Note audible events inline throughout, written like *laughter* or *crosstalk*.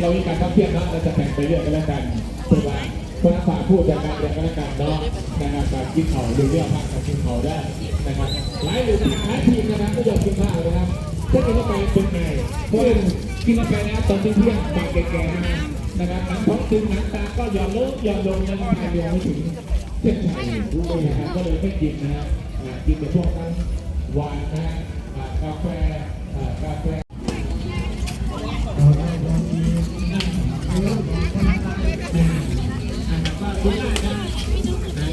เรามีการทับเทียบนะเราจะแบ่งไปเรื่อยกันแล้วกันเพื่อว่าคนนักฝ่าพูดจากการเรียนกันแล้วกันเนาะนะครับการกินเขาดูเรื่องภาคการกินเขาได้นะครับหลายหรือหลายทีมนะครับก็ยอมกินข้าวนะครับถ้ากินเข้าไปเป็นไงเพราะกินเข้าไปแล้วตอนเที่ยงปากแก่ๆมานะครับหนังท้องตึงหนังตาก็ยอมลดยอมลงยังไม่ยอมไม่ถึงเส้นชัยด้วยนะครับก็เลยไม่กินนะฮะกินแต่พวกนั้นหวานนะฮะกาแฟกาแฟ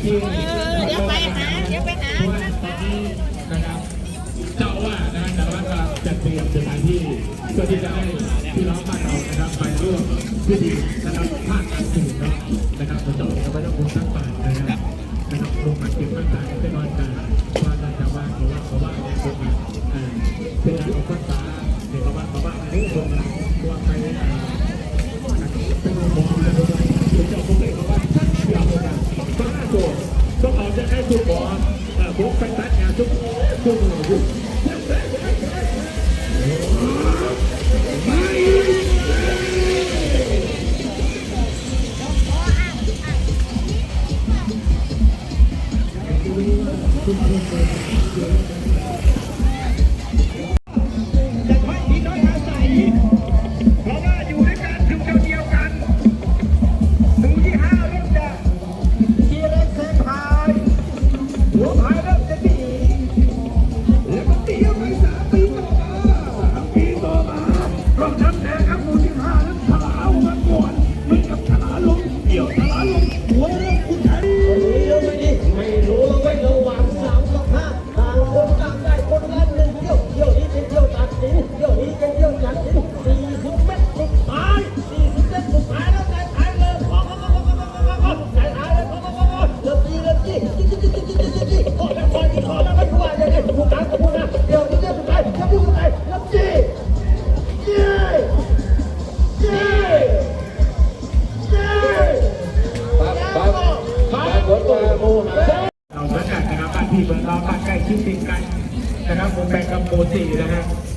เออเดี๋ยวไปหาเดี๋ยวไปหานะครับเจ้าว่านะแต่ว่าก็จะเตรียมสถานที่เพื่อที่จะให้พี่น้องบ้านเรานะครับไปร่วมพิธีนะครับภาคการสื่อนาะนะครับมาจอดกับพระเจ้าคุณทั้งป่านะครับนะครับลงมาเก็บมันตายเป็นนอนกันว่าจะว่าเขาว่าเขาว่าลงมาอ่าเป็นการออกพรรษาเด็กเขาว่าเขาว่าเรื่องลงมาว่าไป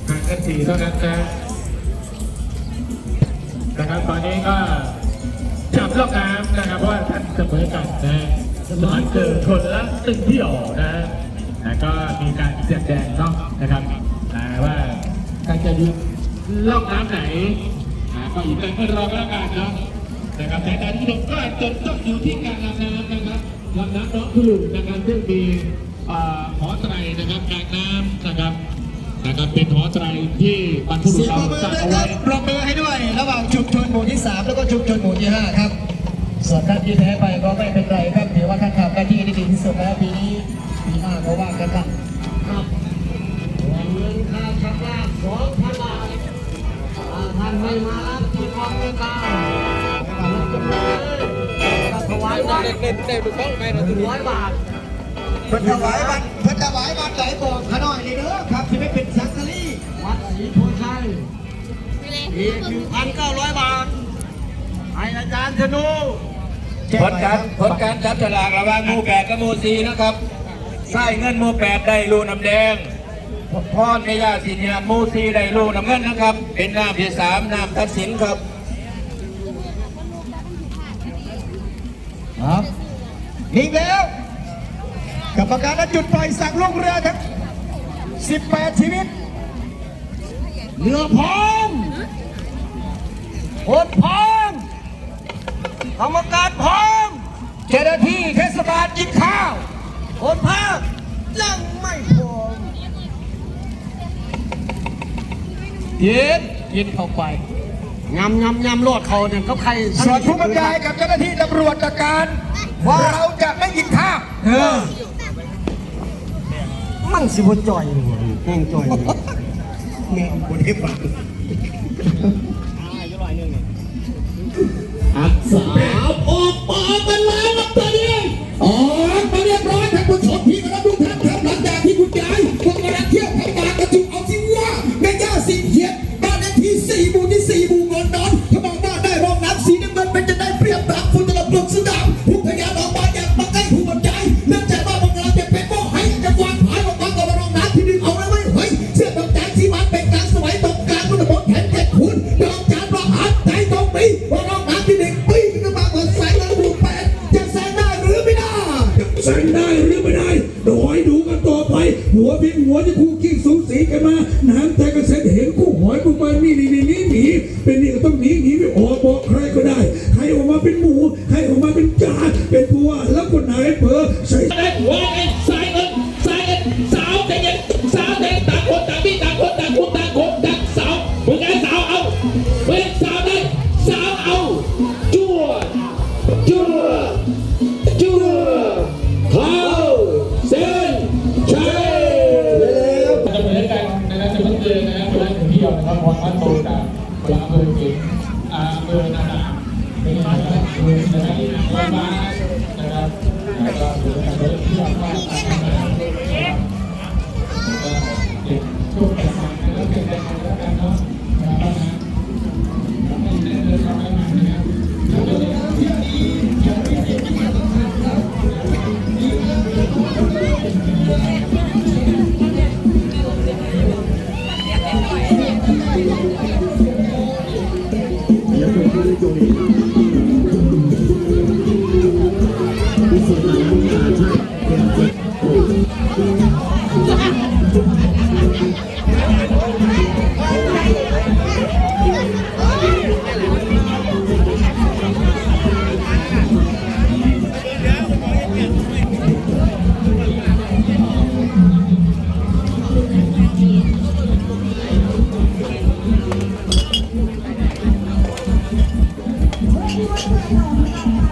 ฮะห่างกันสี่เท่านั้นนะนะครับตอนนี้ก็จับลูกน้ำนะครับเพราะว่าท่านเสมอกันนะสมานเกิดคนละตึงเที่ยวนะแล้วก็มีการแสดงเนาะนะครับอ่าว่าการจะยืนลอกน้ำไหนอ่าก็อีกแต่ก็รอก็แล้วกันเนาะนะครับแต่การที่ลงก็จนต้องอยู่ที่การลำน้ำนะครับลำน้ำน้องคลื่นนะครับซึ่งมีอ่าหอไตรนะครับกลางน้ำนะครับ เป็นหอไตรที่บรรพบุรุษเสียงเราปรบมือสร้างด้วยเอาคไว้รับปรบมือให้ด้วย ระหว่างชุมชนหมู่ที่ 3 แล้วก็ชุมชนหมู่ที่ 5 ครับส่วนท่านที่แพ้ไปก็ไม่เป็นไรครับถือว่าท่านทำหน้าที่ได้ดีที่สุดแล้วปีนี้ปีหน้าก็ว่ากันบ้างครับเงินค่าชักลากสองพันบาทถ้าท่านไม่มารับที่กองไม่กล้าเราจะไปเลยถวายวัดเล่นเล่นดูกล้องไปนะถึงร้อยบาท เพิ่นถวายวันเพิ่นถวายวันไหนบอกขน่อยนี่เด้อครับ อีกหนึ่งพันเก้าร้อยบาท ให้อาจารย์ธนูผลการผลการจับฉลากระหว่างหมู่แปดกับหมู่สี่นะครับใส่เงินหมู่แปดได้ลูกน้ำแดงพ่อเมยาสินีหมู่สี่ได้ลูกน้ำเงินนะครับ เป็นน้ำที่สามน้ำทัดสินครับครับนิ่งแล้วกรรมการนัดจุดปล่อยสั่งลงเรือครับ18 ชีวิตเรือพร้อ มโหดพร้อมกรรมการพร้อมเจ้าหน้าที่เทศบาลกินข้าวโหดภาคยังไม่พร้อมเย็นกินเข้าไปยำยำยำโลดเขาเนี่ยก็ใครส่วนผู้บรรยายกับเจ้าหน้าที่ตำรวจจากการว่าเราจะไม่กินข้าวมั่งสิบจ่อยแห้งจ่อยแม่งคนที่ฟัง 啊 *laughs* ให้กูเปิดมีดดีๆ นะครับแล้วก็ถือว่าเป็นเรื่องที่ยากมาก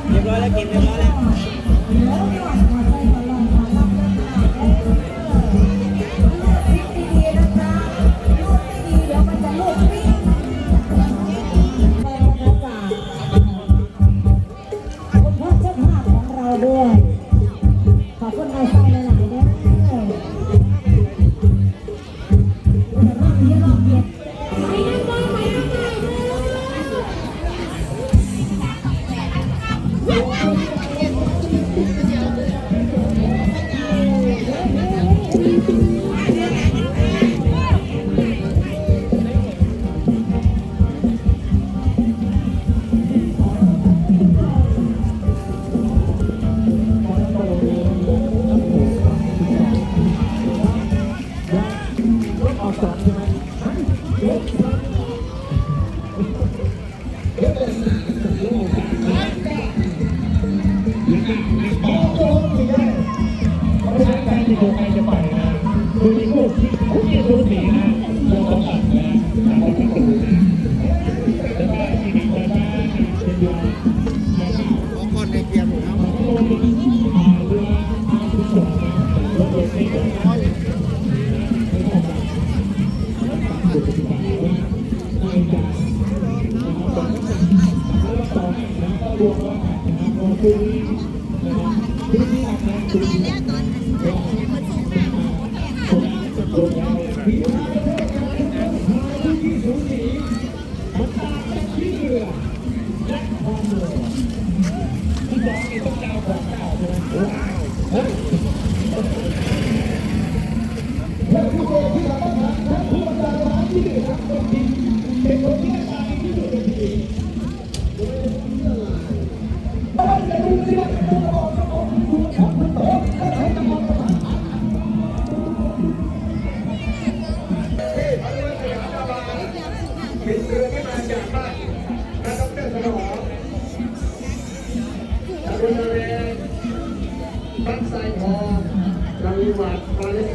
เรียบร้อยแล้วกินเรียบร้อยแล้ว Oh, my God.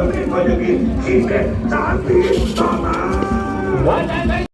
เระเทศก็จะกินกินเด็ดสามปีต่อมา